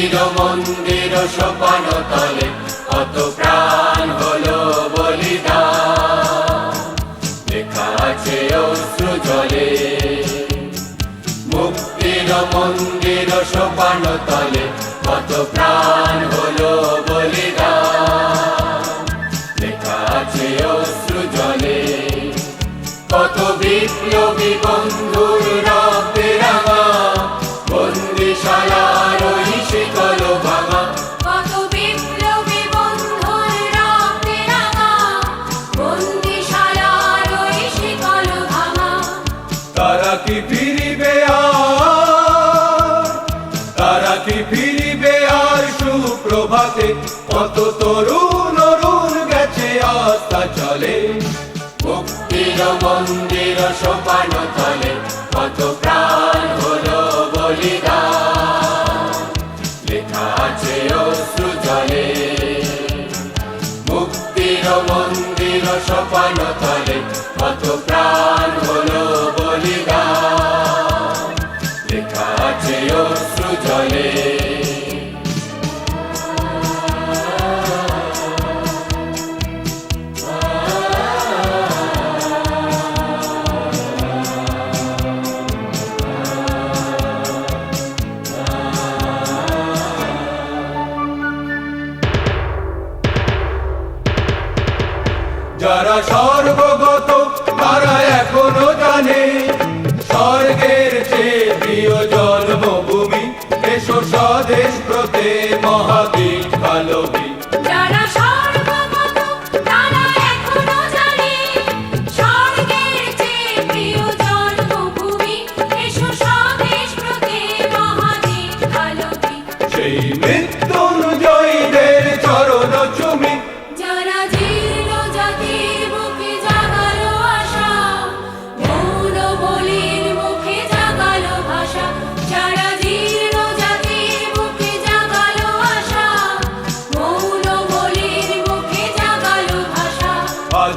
মুক্তির মন্দির সোপান তলে, কত প্রাণ হলো বলিদান। দেখা আছে অশ্রু জলে। মুক্তির মন্দির সোপান তলে, কত প্রাণ হলো বলিদান। তারা কি ফিরিবে আর? তারা কি ফিরিবে আর সুপ্রভাতে? কত তরুণ অরুণ গেছে, আস্থা চলে। মন্দির সোপান জলে যারা স্বর্গগত তারা স্বদেশ প্রতি মহাবীর কালবী